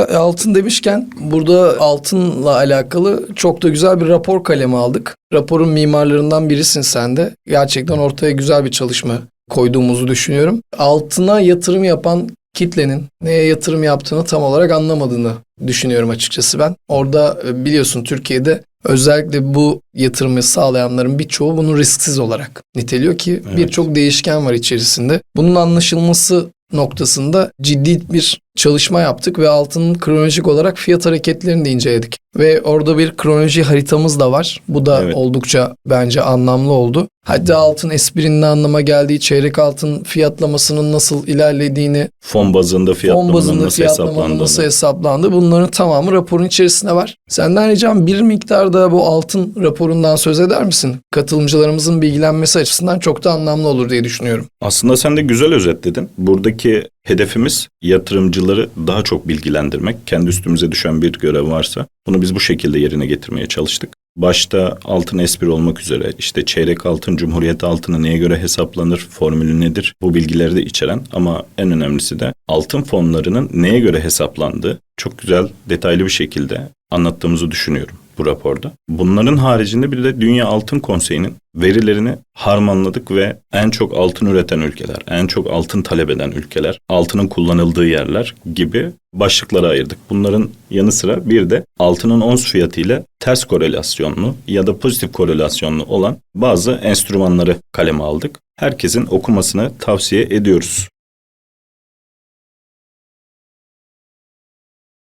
ayrıca altın demişken burada altınla alakalı çok da güzel bir rapor kalemi aldık. Raporun mimarlarından birisin sen de. Gerçekten ortaya güzel bir çalışma koyduğumuzu düşünüyorum. Altına yatırım yapan kitlenin neye yatırım yaptığını tam olarak anlamadığını düşünüyorum açıkçası ben. Orada e, biliyorsun Türkiye'de özellikle bu yatırımı sağlayanların birçoğu bunu risksiz olarak niteliyor ki Evet. birçok değişken var içerisinde. Bunun anlaşılması noktasında ciddi bir çalışma yaptık ve altının kronolojik olarak fiyat hareketlerini de inceledik. Ve orada bir kronoloji haritamız da var. Bu da Evet. oldukça bence anlamlı oldu. Hatta altın esprinin anlama geldiği, çeyrek altın fiyatlamasının nasıl ilerlediğini, Fon bazında fon fiyatlamanın bazında nasıl fiyatlamanın nasıl hesaplandı bunların tamamı raporun içerisinde var. Senden ricam bir miktar da bu altın raporundan söz eder misin? Katılımcılarımızın bilgilenmesi açısından çok da anlamlı olur diye düşünüyorum. Aslında sen de güzel özetledin. Buradaki hedefimiz yatırımcıları daha çok bilgilendirmek. Kendi üstümüze düşen bir görev varsa bunu biz bu şekilde yerine getirmeye çalıştık. Başta altın espri olmak üzere işte çeyrek altın, cumhuriyet altını neye göre hesaplanır, formülü nedir bu bilgileri de içeren ama en önemlisi de altın fonlarının neye göre hesaplandığı çok güzel detaylı bir şekilde anlattığımızı düşünüyorum bu raporda. Bunların haricinde bir de Dünya Altın Konseyi'nin verilerini harmanladık ve en çok altın üreten ülkeler, en çok altın talep eden ülkeler, altının kullanıldığı yerler gibi başlıklara ayırdık. Bunların yanı sıra bir de altının ons fiyatı ile ters korelasyonlu ya da pozitif korelasyonlu olan bazı enstrümanları kaleme aldık. Herkesin okumasını tavsiye ediyoruz